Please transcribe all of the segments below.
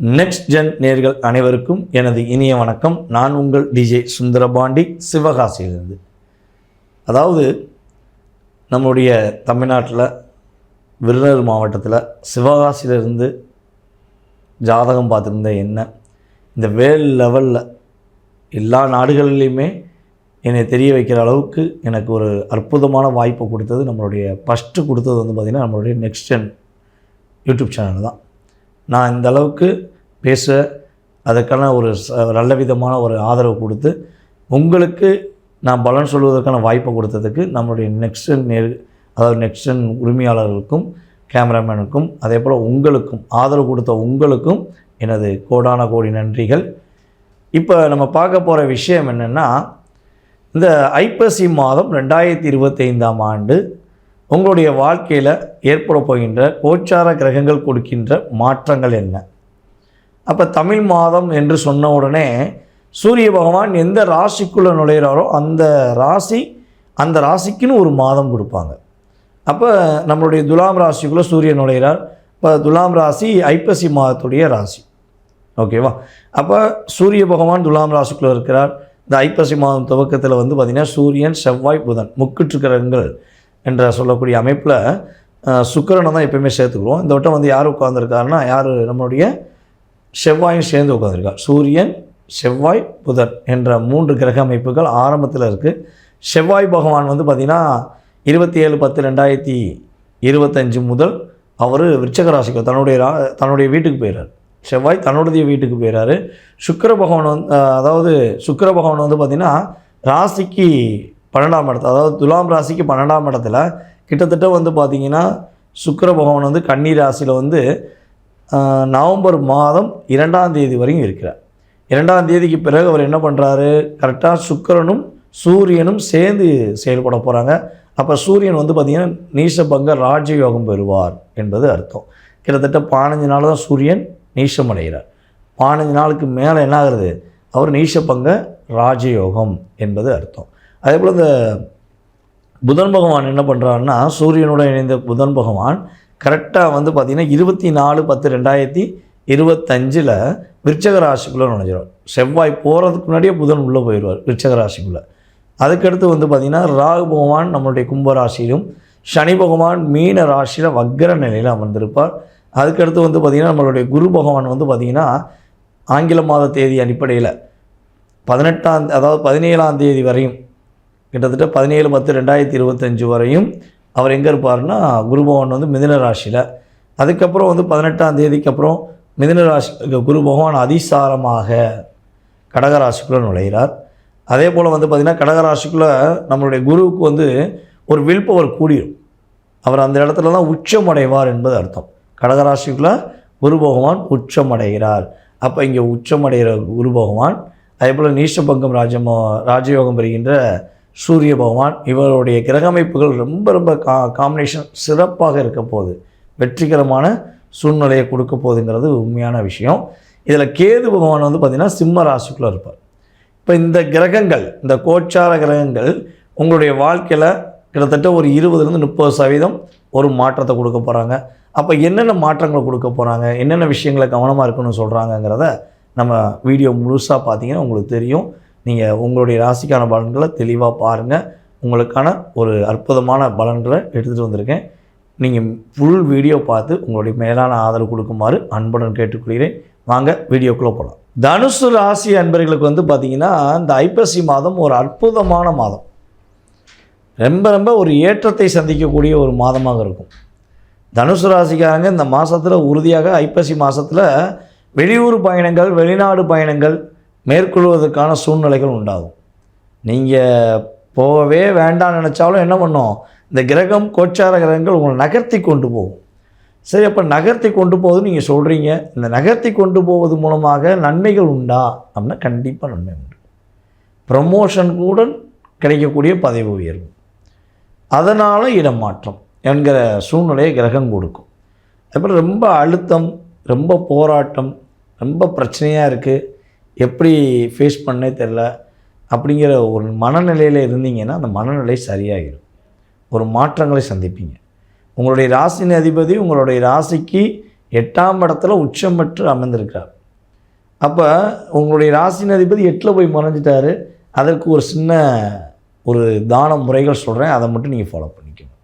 Next gen நேர்கள் அனைவருக்கும் எனது இனிய வணக்கம். நான் உங்கள் டிஜே சுந்தரபாண்டி சிவகாசியிலிருந்து. அதாவது நம்முடைய தமிழ்நாட்டில் விருதுநகர் மாவட்டத்தில் சிவகாசியிலிருந்து ஜாதகம் பார்த்துருந்த என்ன? இந்த வேல் லெவலில் எல்லா நாடுகளிலையுமே என்னை தெரிய வைக்கிற அளவுக்கு எனக்கு ஒரு அற்புதமான வாய்ப்பை கொடுத்தது நம்மளுடைய ஃபஸ்ட்டு கொடுத்தது வந்து பார்த்திங்கன்னா நம்மளுடைய நெக்ஸ்ட் ஜென் யூடியூப் சேனல் தான். நான் இந்த அளவுக்கு பேச அதுக்கான ஒரு நல்ல விதமான ஒரு ஆதரவு கொடுத்து உங்களுக்கு நான் பலன் சொல்வதற்கான வாய்ப்பை கொடுத்ததுக்கு நம்மளுடைய நெக்ஸ்டன் நேர் அதாவது நெக்ஸ்டன் உரிமையாளர்களுக்கும் கேமராமேனுக்கும் அதே போல் உங்களுக்கும் ஆதரவு கொடுத்த உங்களுக்கும் எனது கோடான கோடி நன்றிகள். இப்போ நம்ம பார்க்க போகிற விஷயம் என்னென்னா இந்த ஐப்பசி மாதம் ரெண்டாயிரத்தி இருபத்தைந்தாம் ஆண்டு உங்களுடைய வாழ்க்கையில் ஏற்பட போகின்ற கோச்சார கிரகங்கள் கொடுக்கின்ற மாற்றங்கள் என்ன? அப்போ தமிழ் மாதம் என்று சொன்ன உடனே சூரிய பகவான் எந்த ராசிக்குள்ளே நுழையிறாரோ அந்த ராசி அந்த ராசிக்குன்னு ஒரு மாதம் கொடுப்பாங்க. அப்போ நம்மளுடைய துலாம் ராசிக்குள்ளே சூரியன் நுழையிறார். இப்போ துலாம் ராசி ஐப்பசி மாதத்துடைய ராசி. ஓகேவா? அப்போ சூரிய பகவான் துலாம் ராசிக்குள்ளே இருக்கிறார். இந்த ஐப்பசி மாதம் துவக்கத்தில் வந்து பார்த்திங்கன்னா சூரியன் செவ்வாய் புதன் முக்கிட்டு என்ற சொல்லக்கூடிய அமைப்பில் சுக்கிரனை தான் எப்பயுமே சேர்த்துக்குவோம். இந்த வட்டம் வந்து யார் உட்காந்துருக்காருன்னா யார்? நம்மளுடைய செவ்வாயும் சேர்ந்து உட்காந்துருக்கார் சூரியன் செவ்வாய் புதன் என்ற மூன்று கிரக அமைப்புகள் ஆரம்பத்தில் இருக்குது செவ்வாய் பகவான் வந்து பார்த்திங்கன்னா இருபத்தி ஏழு பத்து ரெண்டாயிரத்தி இருபத்தஞ்சு முதல் அவர் விருச்சக ராசிக்கு தன்னுடைய ரா தன்னுடைய வீட்டுக்கு போயிடுறார் செவ்வாய் தன்னுடைய வீட்டுக்கு போயிடுறாரு சுக்கர பகவான் வந்து அதாவது சுக்கர பகவான் வந்து பார்த்திங்கன்னா ராசிக்கு பன்னெண்டாம் இடத்துல அதாவது துலாம் ராசிக்கு பன்னெண்டாம் இடத்துல கிட்டத்தட்ட வந்து பார்த்திங்கன்னா சுக்கர பகவான் வந்து கன்னி ராசியில் வந்து நவம்பர் மாதம் இரண்டாம் தேதி வரையும் இருக்கிறார். இரண்டாம் தேதிக்கு பிறகு அவர் என்ன பண்ணுறாரு கரெக்டாக சுக்கிரனும் சூரியனும் சேர்ந்து செயல்பட போகிறாங்க அப்போ சூரியன் வந்து பார்த்திங்கன்னா நீசபங்க ராஜயோகம் பெறுவார் என்பது அர்த்தம். கிட்டத்தட்ட பதினஞ்சு நாள் தான் சூரியன் நீசம் அடைகிறார் பதினஞ்சு நாளுக்கு மேலே என்ன ஆகுறது? அவர் நீசபங்க ராஜயோகம் என்பது அர்த்தம். அதே போல் இந்த புதன் பகவான் என்ன பண்ணுறாருன்னா சூரியனுடன் இணைந்த புதன் பகவான் கரெக்டாக வந்து பார்த்திங்கன்னா இருபத்தி நாலு பத்து ரெண்டாயிரத்தி இருபத்தஞ்சில் விருச்சக ராசிக்குள்ளே நுழைஞ்சிடும் செவ்வாய் போகிறதுக்கு முன்னாடியே புதன் உள்ளே போயிடுவார் விருச்சக ராசிக்குள்ளே அதுக்கடுத்து வந்து பார்த்திங்கன்னா ராகு பகவான் நம்மளுடைய கும்ப ராசியிலும் சனி பகவான் மீன ராசியில் வக்கர நிலையில் அமர்ந்திருப்பார். அதுக்கடுத்து வந்து பார்த்திங்கன்னா நம்மளுடைய குரு பகவான் வந்து பார்த்திங்கன்னா ஆங்கில மாத தேதி அடிப்படையில் பதினெட்டாம் அதாவது பதினேழாம் தேதி வரையும் கிட்டத்தட்ட பதினேழு பத்து ரெண்டாயிரத்தி இருபத்தஞ்சு வரையும் அவர் எங்கே இருப்பார்னா குருபவன் வந்து மிதுன ராசியில். அதுக்கப்புறம் வந்து பதினெட்டாம் தேதிக்கு அப்புறம் மிதுன ராசி குரு பகவான் அதிசாரமாக கடகராசிக்குள்ளே நுழைகிறார் அதே போல் வந்து பார்த்திங்கன்னா கடகராசிக்குள்ளே நம்மளுடைய குருவுக்கு வந்து ஒரு வில் பவர் கூடிரும். அவர் அந்த இடத்துல தான் உச்சமடைவார் என்பது அர்த்தம். கடகராசிக்குள்ளே குரு பகவான் உச்சமடைகிறார் அப்போ இங்கே உச்சமடைகிற குரு பகவான் அதே போல் நீஷபங்கம் ராஜமோ ராஜயோகம் பெறுகின்ற சூரிய பகவான் இவருடைய கிரக அமைப்புகள் ரொம்ப ரொம்ப கா காம்பினேஷன் சிறப்பாக இருக்க போகுது. வெற்றிகரமான சூழ்நிலையை கொடுக்க போகுதுங்கிறது உண்மையான விஷயம். இதில் கேது பகவான் வந்து பார்த்திங்கன்னா சிம்ம ராசிக்குள்ளே இருப்பார். இப்போ இந்த கிரகங்கள் இந்த கோச்சார கிரகங்கள் உங்களுடைய வாழ்க்கையில் கிட்டத்தட்ட ஒரு இருபதுலேருந்து முப்பது சதவீதம் ஒரு மாற்றத்தை கொடுக்க போகிறாங்க அப்போ என்னென்ன மாற்றங்களை கொடுக்க போகிறாங்க என்னென்ன விஷயங்களை கவனமாக இருக்கணும்னு சொல்கிறாங்கங்கிறத நம்ம வீடியோ முழுசாக பார்த்தீங்கன்னா உங்களுக்கு தெரியும். நீங்கள் உங்களுடைய ராசிக்கான பலன்களை தெளிவாக பாருங்கள் உங்களுக்கான ஒரு அற்புதமான பலன்களை எடுத்துகிட்டு வந்திருக்கேன். நீங்கள் ஃபுல் வீடியோ பார்த்து உங்களுடைய மேலான ஆதரவு கொடுக்குமாறு அன்புடன் கேட்டுக்கொள்கிறேன். வாங்க வீடியோக்குள்ளே போகலாம் தனுசு ராசி அன்பர்களுக்கு வந்து பார்த்திங்கன்னா இந்த ஐப்பசி மாதம் ஒரு அற்புதமான மாதம். ரொம்ப ரொம்ப ஒரு ஏற்றத்தை சந்திக்கக்கூடிய ஒரு மாதமாக இருக்கும். தனுசு ராசிக்காரங்க இந்த மாதத்தில் உறுதியாக ஐப்பசி மாதத்தில் வெளியூர் பயணங்கள் வெளிநாடு பயணங்கள் மேற்கொள்வதற்கான சூழ்நிலைகள் உண்டாகும். நீங்கள் போகவே வேண்டாம் நினச்சாலும் என்ன பண்ணும்? இந்த கிரகம் கோச்சார கிரகங்கள் உங்களை நகர்த்தி கொண்டு போகும். சரி அப்போ நகர்த்தி கொண்டு போகுது நீங்கள் சொல்கிறீங்க இந்த நகர்த்தி கொண்டு போவது மூலமாக நன்மைகள் உண்டா? அப்படின்னா கண்டிப்பாக நன்மை உண்டு. ப்ரமோஷன் கூட கிடைக்கக்கூடிய பதவி உயர்வு. அதனால் இடமாற்றம் என்கிற சூழ்நிலையை கிரகம் கொடுக்கும். அப்புறம் ரொம்ப அழுத்தம் ரொம்ப போராட்டம் ரொம்ப பிரச்சனையாக இருக்குது எப்படி ஃபேஸ் பண்ணே தெரில அப்படிங்கிற ஒரு மனநிலையில் இருந்தீங்கன்னா அந்த மனநிலை சரியாகிடும் ஒரு மாற்றங்களை சந்திப்பீங்க. உங்களுடைய ராசியின் அதிபதி உங்களுடைய ராசிக்கு எட்டாம் இடத்துல உச்சம் பெற்று அமர்ந்திருக்கார் அப்போ உங்களுடைய ராசியின் அதிபதி எட்டில் போய் மறைஞ்சிட்டாரு. அதற்கு ஒரு சின்ன ஒரு தான முறைகள் சொல்கிறேன் அதை மட்டும் நீங்கள் ஃபாலோ பண்ணிக்கணும்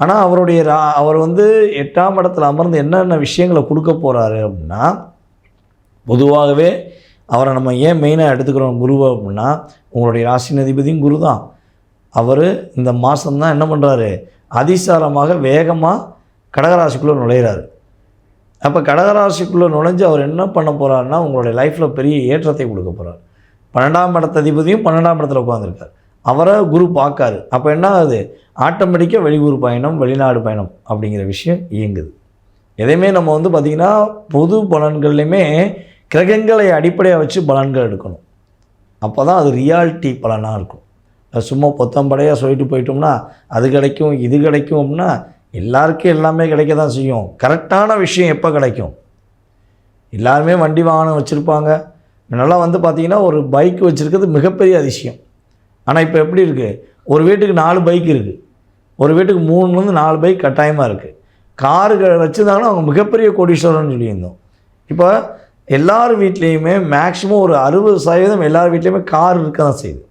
ஆனால் அவருடைய ரா அவர் வந்து எட்டாம் இடத்துல அமர்ந்து என்னென்ன விஷயங்களை கொடுக்க போகிறாரு அப்படின்னா பொதுவாகவே அவரை நம்ம ஏன் மெயினாக எடுத்துக்கிறோம் குருவை அப்படின்னா உங்களுடைய ராசியின் அதிபதியும் குரு தான். அவர் இந்த மாதம்தான் என்ன பண்ணுறாரு அதிசாரமாக வேகமாக கடகராசிக்குள்ளே நுழையிறாரு. அப்போ கடகராசிக்குள்ளே நுழைஞ்சு அவர் என்ன பண்ண போகிறாருன்னா உங்களுடைய லைஃப்பில் பெரிய ஏற்றத்தை கொடுக்க போகிறார் பன்னெண்டாம் இடத்த அதிபதியும் பன்னெண்டாம் இடத்துல உட்காந்துருக்கார் அவரை குரு பார்க்காரு. அப்போ என்ன ஆகுது? ஆட்டோமேட்டிக்காக வெளியூர் பயணம் வெளிநாடு பயணம் அப்படிங்கிற விஷயம் இயங்குது. எதையுமே நம்ம வந்து பார்த்திங்கன்னா பொது பலன்கள்லையுமே கிரகங்களை அடிப்படையாக வச்சு பலன்கள் எடுக்கணும். அப்போ தான் அது ரியாலிட்டி பலனாக இருக்கும். அது சும்மா பொத்தம்படையாக சொல்லிட்டு போயிட்டோம்னா அது கிடைக்கும் இது கிடைக்கும் அப்படின்னா எல்லாருக்கும் எல்லாமே கிடைக்க தான் செய்யும். கரெக்டான விஷயம் எப்போ கிடைக்கும்? எல்லாருமே வண்டி வாகனம் வச்சுருப்பாங்க. முன்னெல்லாம் வந்து பார்த்திங்கன்னா ஒரு பைக் வச்சுருக்கிறது மிகப்பெரிய அதிசயம். ஆனால் இப்போ எப்படி இருக்குது ஒரு வீட்டுக்கு நாலு பைக் இருக்குது ஒரு வீட்டுக்கு மூணுலேருந்து நாலு பைக் கட்டாயமாக இருக்குது காரு வச்சுருந்தாங்கன்னா அவங்க மிகப்பெரிய கோடீஸ்வரன் சொல்லியிருந்தோம். இப்போ எல்லார் வீட்லேயுமே மேக்ஸிமம் ஒரு அறுபது சதவீதம் எல்லார் வீட்லேயுமே கார் இருக்க தான் செய்யுது.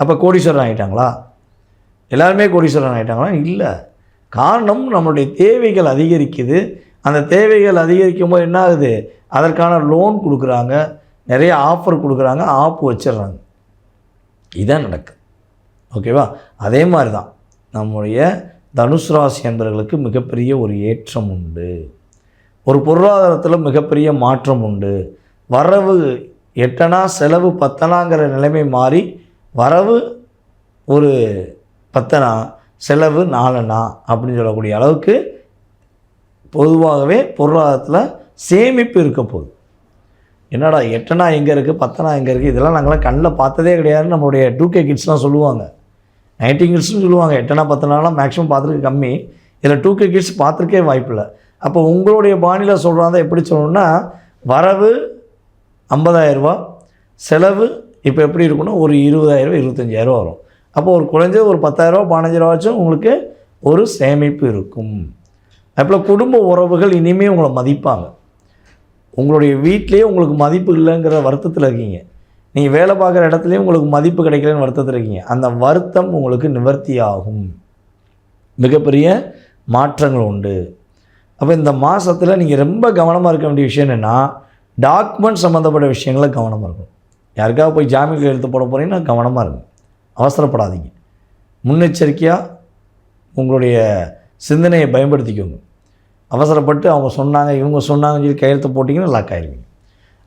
அப்போ கோடீஸ்வரன் ஆகிட்டாங்களா எல்லாருமே கோடீஸ்வரன் ஆகிட்டாங்களா இல்லை. காரணம் நம்மளுடைய தேவைகள் அதிகரிக்குது. அந்த தேவைகள் அதிகரிக்கும் போது என்ன ஆகுது அதற்கான லோன் கொடுக்குறாங்க. நிறைய ஆஃபர் கொடுக்குறாங்க. ஆப்பு வச்சிடுறாங்க. இதான் நடக்குது ஓகேவா அதே மாதிரி தான் நம்முடைய தனுசு ராசி என்பவர்களுக்கு மிகப்பெரிய ஒரு ஏற்றம் உண்டு. ஒரு பொருளாதாரத்தில் மிகப்பெரிய மாற்றம் உண்டு. வரவு எட்டனா செலவு பத்தனாங்கிற நிலைமை மாறி வரவு ஒரு பத்தனா செலவு நாலனா அப்படின்னு சொல்லக்கூடிய அளவுக்கு பொதுவாகவே பொருளாதாரத்தில் சேமிப்பு இருக்க போகுது. என்னடா எட்டனா எங்கே இருக்குது பத்தனா எங்கே இருக்குது இதெல்லாம் நாங்களாம் கண்ணில் பார்த்ததே கிடையாதுன்னு நம்மளுடைய டூ கே கிட்ஸ்லாம் சொல்லுவாங்க. நைன்டி கிட்ஸ்னு சொல்லுவாங்க எட்டனா பத்தனாலாம் மேக்ஸிமம் பார்த்துருக்கு கம்மி. இதில் டூ கே கிட்ஸ் பார்த்துருக்கே வாய்ப்பில்லை. அப்போ உங்களுடைய பாணியில் சொல்கிறாங்க எப்படி சொல்லணும்னா வரவு ஐம்பதாயிரரூபா செலவு இப்போ எப்படி இருக்குன்னா ஒரு இருபதாயிரம் இருபத்தஞ்சாயிரம் வரும். அப்போ ஒரு குறைஞ்சது ஒரு பத்தாயிரரூபா பதினஞ்சாயிரவாச்சும் உங்களுக்கு ஒரு சேமிப்பு இருக்கும். அப்போல் குடும்ப உறவுகள் இனிமேல் உங்களை மதிப்பாங்க. உங்களுடைய வீட்லேயே உங்களுக்கு மதிப்பு இல்லைங்கிற வருத்தத்தில் இருக்கீங்க. நீங்கள் வேலை பார்க்குற இடத்துலையும் உங்களுக்கு மதிப்பு கிடைக்கலன்னு வருத்தத்தில் இருக்கீங்க. அந்த வருத்தம் உங்களுக்கு நிவர்த்தி ஆகும் மிகப்பெரிய மாற்றங்கள் உண்டு. அப்போ இந்த மாதத்தில் நீங்கள் ரொம்ப கவனமாக இருக்க வேண்டிய விஷயம் என்னென்னா டாக்குமெண்ட் சம்மந்தப்பட்ட விஷயங்களை கவனமாக இருக்கும் யாருக்காவது போய் ஜாமீன் கையெழுத்து போட போகிறீங்கன்னா கவனமாக இருக்கும் அவசரப்படாதீங்க. முன்னெச்சரிக்கையாக உங்களுடைய சிந்தனையை பயன்படுத்திக்கோங்க. அவசரப்பட்டு அவங்க சொன்னாங்க இவங்க சொன்னாங்கன்னு சொல்லி கையெழுத்து போட்டிங்கன்னா லாக் ஆகிடுவீங்க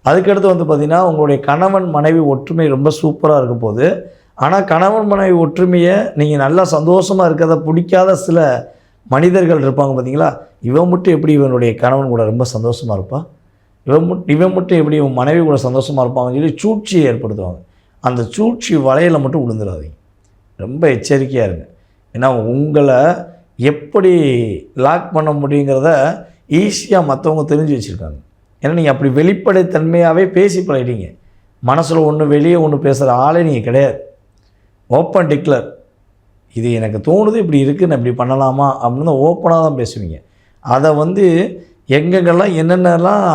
அதுக்கடுத்து வந்து பார்த்திங்கன்னா உங்களுடைய கணவன் மனைவி ஒற்றுமை ரொம்ப சூப்பராக இருக்கும் போது ஆனால் கணவன் மனைவி ஒற்றுமையை நீங்கள் நல்லா சந்தோஷமாக இருக்கிறத பிடிக்காத சில மனிதர்கள் இருப்பாங்க பார்த்தீங்களா? இவன் மட்டும் எப்படி இவனுடைய கணவன் கூட ரொம்ப சந்தோஷமாக இருப்பான் இவன் மட்டும் இவன் மட்டும் எப்படி இவன் மனைவி கூட சந்தோஷமாக இருப்பாங்கன்னு சொல்லி சூழ்ச்சியை ஏற்படுத்துவாங்க. அந்த சூழ்ச்சி வலையில் மட்டும் விழுந்துடாதீங்க ரொம்ப எச்சரிக்கையாக இருங்க. ஏன்னா உங்களை எப்படி லாக் பண்ண முடியுங்கிறத ஈஸியாக மற்றவங்க தெரிஞ்சு வச்சுருக்காங்க. ஏன்னா நீங்கள் அப்படி வெளிப்படைத்தன்மையாகவே பேசி பழகிட்டீங்க. மனசில் ஒன்று வெளியே ஒன்று பேசுகிற ஆளே நீங்கள் கிடையாது. ஓப்பன் டிக்ளர் இது எனக்கு தோணுது இப்படி இருக்குன்னு இப்படி பண்ணலாமா அப்படின்னு ஓப்பனாக தான் பேசுவீங்க. அதை வந்து எங்கெங்கெல்லாம் என்னென்னலாம்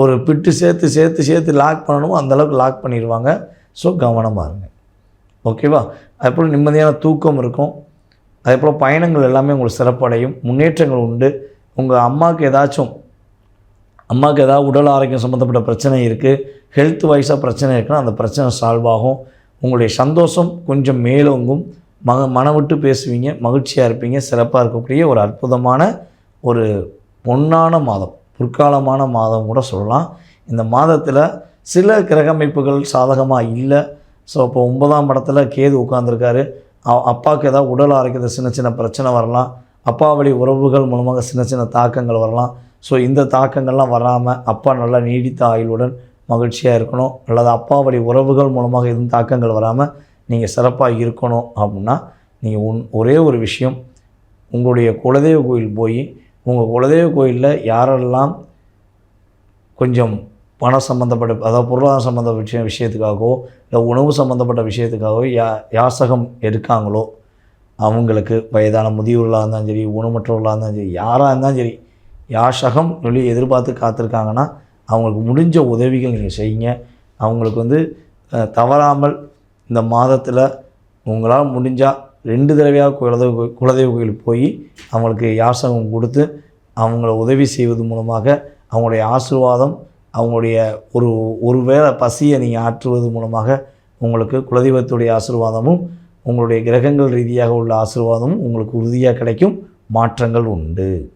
ஒரு பிட்டு சேர்த்து சேர்த்து சேர்த்து லாக் பண்ணணுமோ அந்தளவுக்கு லாக் பண்ணிடுவாங்க. ஸோ கவனமாக இருங்க. ஓகேவா அதுபோல் நிம்மதியான தூக்கம் இருக்கும். அதேபோல் பயணங்கள் எல்லாமே உங்களுக்கு சிறப்படையும். முன்னேற்றங்கள் உண்டு. உங்கள் அம்மாவுக்கு ஏதாச்சும் அம்மாவுக்கு ஏதாவது உடல் ஆரோக்கியம் சம்மந்தப்பட்ட பிரச்சனை இருக்குது ஹெல்த் வைஸாக பிரச்சனை இருக்குன்னா அந்த பிரச்சனை சால்வ் ஆகும். உங்களுடைய சந்தோஷம் கொஞ்சம் மேலோங்கும். மக மனம் விட்டு பேசுவீங்க மகிழ்ச்சியாக இருப்பீங்க சிறப்பாக இருக்கக்கூடிய ஒரு அற்புதமான ஒரு பொன்னான மாதம் பொற்காலமான மாதம் கூட சொல்லலாம். இந்த மாதத்தில் சில கிரகமைப்புகள் சாதகமாக இல்லை. ஸோ இப்போ ஒன்பதாம் படத்தில் கேது உட்காந்துருக்காரு அப்பாவுக்கு ஏதாவது உடல் ஆரோக்கியத்தில் சின்ன சின்ன பிரச்சனை வரலாம். அப்பா வழி உறவுகள் மூலமாக சின்ன சின்ன தாக்கங்கள் வரலாம். ஸோ இந்த தாக்கங்கள்லாம் வராமல் அப்பா நல்லா நீடித்த ஆயுளுடன் மகிழ்ச்சியாக இருக்கணும். அல்லது அப்பா வழி உறவுகள் மூலமாக எதுவும் தாக்கங்கள் வராமல் நீங்கள் சிறப்பாக இருக்கணும் அப்படின்னா நீங்கள் உன் ஒரே ஒரு விஷயம் உங்களுடைய குலதெய்வ கோயில் போய் உங்கள் குலதெய்வ கோயிலில் யாரெல்லாம் கொஞ்சம் பணம் சம்மந்தப்பட்ட அதாவது பொருளாதாரம் சம்மந்தப்பட்ட விஷயம் விஷயத்துக்காகவோ இல்லை உணவு சம்மந்தப்பட்ட விஷயத்துக்காகவோ யா யாசகம் எடுக்காங்களோ அவங்களுக்கு வயதான முதியோர்களாக இருந்தாலும் சரி ஊனமற்றவர்களாக இருந்தாலும் சரி யாராக இருந்தாலும் சரி யாசகம் சொல்லி எதிர்பார்த்து காத்திருக்காங்கன்னா அவங்களுக்கு முடிஞ்ச உதவிகள் நீங்கள் செய்யுங்க. அவங்களுக்கு வந்து தவறாமல் இந்த மாதத்தில் உங்களால் முடிஞ்சால் ரெண்டு தடவையாக குலதெய்வ குலதெய்வ கோயிலுக்கு போய் அவங்களுக்கு யாசகம் கொடுத்து அவங்கள உதவி செய்வது மூலமாக அவங்களுடைய ஆசீர்வாதம் அவங்களுடைய ஒரு ஒரு வேளை பசியை நீங்கள் ஆற்றுவது மூலமாக உங்களுக்கு குலதெய்வத்துடைய ஆசீர்வாதமும் உங்களுடைய கிரகங்கள் ரீதியாக உள்ள ஆசீர்வாதமும் உங்களுக்கு உறுதியாக கிடைக்கும். மாற்றங்கள் உண்டு.